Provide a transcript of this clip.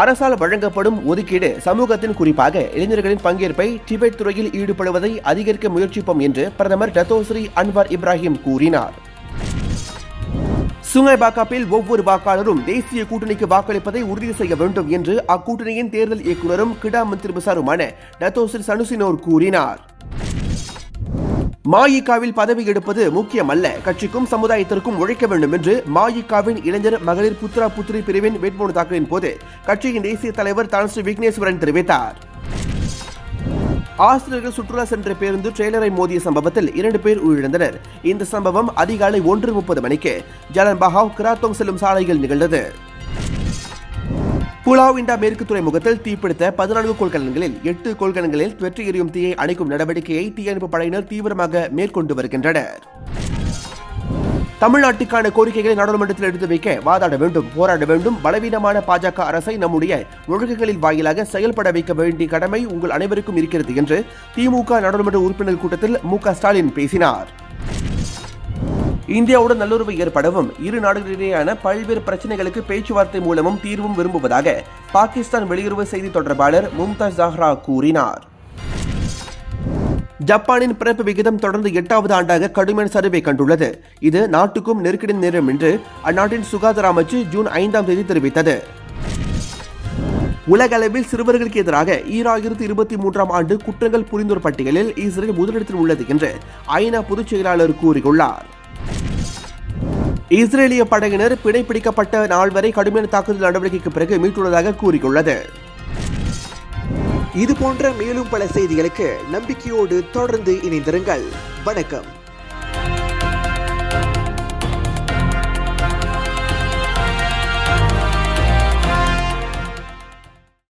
அரசால் வழங்கப்படும் ஒதுக்கீடு சமூகத்தின் குறிப்பாக இளைஞர்களின் பங்கேற்பை டிபெட் துறையில் ஈடுபடுவதை அதிகரிக்க முயற்சிப்போம் என்று பிரதமர் டத்தோஸ்ரீ அன்வார் இப்ராஹிம் கூறினார். சுங்கை பாக்காப்பில் ஒவ்வொரு வாக்காளரும் தேசிய கூட்டணிக்கு வாக்களிப்பதை உறுதி செய்ய வேண்டும் என்று அக்கூட்டணியின் தேர்தல் இயக்குநரும் கிடா மந்திரி பிசாருமான டத்தோசிர் சனுசினோர் கூறினார். மாயிகாவில் பதவி எடுப்பது முக்கியமல்ல. கட்சிக்கும் சமுதாயத்திற்கும் உழைக்க வேண்டும் என்று மாயிகாவின் இளைஞர் மகளிர் புத்ரா புத்ரி பிரிவின் வேட்புமனு தாக்கலின் போது கட்சியின் தேசிய தலைவர் தான் ஸ்ரீ விக்னேஸ்வரன் தெரிவித்தார். ஆசிரியர்கள் சுற்றுலா சென்ற பேருந்து ட்ரெய்லரை மோதிய சம்பவத்தில் இரண்டு பேர் உயிரிழந்தனர். இந்த சம்பவம் அதிகாலை ஒன்று முப்பது மணிக்கு ஜலன் பஹாவ் கிராத்தோங் செல்லும் சாலையில் நிகழ்ந்தது. புலாவ் இண்டா மேற்கு துறைமுகத்தில் தீப்பிடித்த பதினான்கு கொள்கலன்களில் எட்டு கொள்கலன்களில் வெற்றி எறியும் தீயை அணைக்கும் நடவடிக்கையை தீயணைப்பு படையினர் தீவிரமாக மேற்கொண்டு வருகின்றனர். தமிழ்நாட்டுக்கான கோரிக்கைகளை நாடாளுமன்றத்தில் எடுத்து வைக்க வாதாட வேண்டும் போராட வேண்டும். பலவீனமான பாஜக அரசை நம்முடைய ஒழுங்குகளின் வாயிலாக செயல்பட வைக்க வேண்டிய கடமை உங்கள் அனைவருக்கும் இருக்கிறது என்று திமுக நாடாளுமன்ற உறுப்பினர் கூட்டத்தில் மு க ஸ்டாலின் பேசினார். இந்தியாவுடன் நல்லுறவு ஏற்படவும் இரு நாடுகளிடையேயான பல்வேறு பிரச்சனைகளுக்கு பேச்சுவார்த்தை மூலமும் தீர்வும் விரும்புவதாக பாகிஸ்தான் வெளியுறவு செய்தி தொடர்பாளர் மும்தாஸ் ஜாஹ்ரா கூறினார். ஜப்பானின் பிறப்பு விகிதம் தொடர்ந்து எட்டாவது ஆண்டாக கடுமையான சரிவை கண்டுள்ளது. இது நாட்டுக்கும் நெருக்கடி நேரம் என்று அந்நாட்டின் சுகாதார அமைச்சு ஜூன் ஐந்தாம் தேதி தெரிவித்தது. உலக அளவில் சிறுவர்களுக்கு எதிராக ஈராயிரத்து இருபத்தி மூன்றாம் ஆண்டு குற்றங்கள் புரிந்தோர் பட்டியலில் இஸ்ரேல் முதலிடத்தில் உள்ளது என்று ஐநா பொதுச் செயலாளர் கூறியுள்ளார். இஸ்ரேலிய படையினர் பிணைப்பிடிக்கப்பட்ட நாள் வரை கடுமையான தாக்குதல் நடவடிக்கைக்கு பிறகு மீட்டுள்ளதாக கூறியுள்ளது. இது போன்ற மேலும் பல செய்திகளுக்கு நம்பிக்கையோடு தொடர்ந்து இணைந்திருங்கள். வணக்கம்.